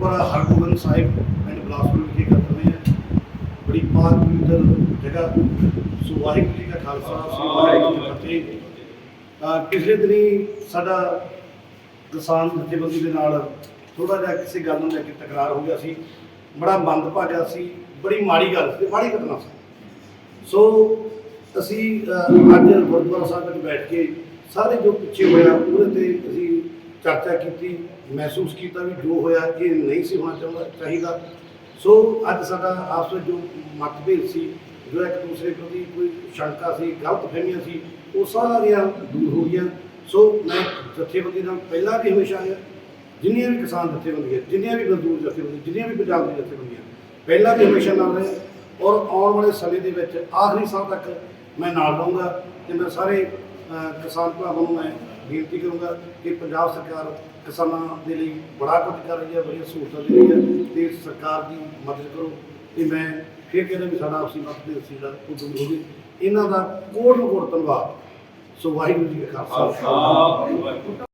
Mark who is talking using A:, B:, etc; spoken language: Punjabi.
A: ਬੜਾ ਹਰਗੋਬਿੰਦ ਸਾਹਿਬ ਪਿੰਡ ਬਲਾਸਪੁਰ ਵਿਖੇ ਕਰਦੇ ਹਾਂ ਬੜੀ ਪਾਕ ਪਵਿੱਤਰ ਜਗ੍ਹਾ। ਸੋ ਵਾਹਿਗੁਰੂ ਜੀ ਦਾ ਖਾਲਸਾ ਸ੍ਰੀ ਵਾਹਿਗੁਰੂ ਜੀ ਕੀ ਫਤਿਹ। ਪਿਛਲੇ ਦਿਨੀ ਸਾਡਾ ਕਿਸਾਨ ਜਥੇਬੰਦੀ ਦੇ ਨਾਲ ਥੋੜਾ ਜਿਹਾ ਕਿਸੇ ਗੱਲ ਨੂੰ ਲੈ ਕੇ ਤਕਰਾਰ ਹੋ ਗਿਆ ਸੀ। ਬੜਾ ਮੰਦਭਾਗਾ ਸੀ ਬੜੀ ਮਾੜੀ ਗੱਲ ਸੀ ਮਾੜੀ ਘਟਨਾ ਸੀ। ਸੋ ਅਸੀਂ ਅੱਜ ਗੁਰਦੁਆਰਾ ਸਾਹਿਬ ਵਿੱਚ ਬੈਠ ਕੇ ਸਾਰੇ ਜੋ ਪਿੱਛੇ ਹੋਇਆ ਉਹਦੇ ਤੇ ਅਸੀਂ ਚਰਚਾ ਕੀਤੀ, ਮਹਿਸੂਸ ਕੀਤਾ ਵੀ ਜੋ ਹੋਇਆ ਇਹ ਨਹੀਂ ਸੀ ਹੋਣਾ ਚਾਹੁੰਦਾ, ਚਾਹੀਦਾ। ਸੋ ਅੱਜ ਸਾਡਾ ਆਪਸ ਵਿੱਚ ਜੋ ਮਤਭੇਦ ਸੀ, ਜੋ ਇੱਕ ਦੂਸਰੇ ਪ੍ਰਤੀ ਕੋਈ ਸ਼ੰਕਾ ਸੀ, ਗਲਤ ਫਹਿਮੀਆਂ ਸੀ, ਉਹ ਸਾਰੀਆਂ ਦੂਰ ਹੋ ਗਈਆਂ। ਸੋ ਮੈਂ ਜਥੇਬੰਦੀ ਨਾਲ ਪਹਿਲਾਂ ਵੀ ਹਮੇਸ਼ਾ ਆਇਆ ਜਿੰਨੀਆਂ ਵੀ ਕਿਸਾਨ ਜਥੇਬੰਦੀਆਂ ਜਿੰਨੀਆਂ ਵੀ ਮਜ਼ਦੂਰ ਜਥੇਬੰਦੀਆਂ ਜਿੰਨੀਆਂ ਵੀ ਪੰਜਾਬ ਦੀ ਜਥੇਬੰਦੀਆਂ, ਪਹਿਲਾਂ ਵੀ ਹਮੇਸ਼ਾ ਨਾਲ ਰਹੇ। ਔਰ ਆਉਣ ਵਾਲੇ ਸਮੇਂ ਦੇ ਵਿੱਚ ਆਖਰੀ ਸਾਲ ਤੱਕ ਮੈਂ ਨਾਲ ਰਹੂੰਗਾ ਤੇ ਮੈਂ ਸਾਰੇ ਕਿਸਾਨ ਭਰਾਵਾਂ ਨੂੰ ਮੈਂ ਬੇਨਤੀ ਕਰੂੰਗਾ ਕਿ ਪੰਜਾਬ ਸਰਕਾਰ ਕਿਸਾਨਾਂ ਦੇ ਲਈ ਬੜਾ ਕੁਝ ਕਰ ਰਹੀ ਹੈ, ਬੜੀਆਂ ਸਹੂਲਤਾਂ ਦੇ ਰਹੀ ਹੈ ਤੇ ਸਰਕਾਰ ਦੀ ਮਦਦ ਕਰੋ ਤੇ ਮੈਂ ਫਿਰ ਕਹਿੰਦਾ ਵੀ ਸਾਡਾ ਆਪਸੀ ਮਤਭੇਦ ਸੀ ਜਿਹੜਾ ਉਹ ਹੋਵੇ। ਇਹਨਾਂ ਦਾ ਕੋਟ ਕੋਟ ਧੰਨਵਾਦ। ਸੋ ਵਾਹਿਗੁਰੂ ਜੀ ਕਾ
B: ਖਾਲਸਾ।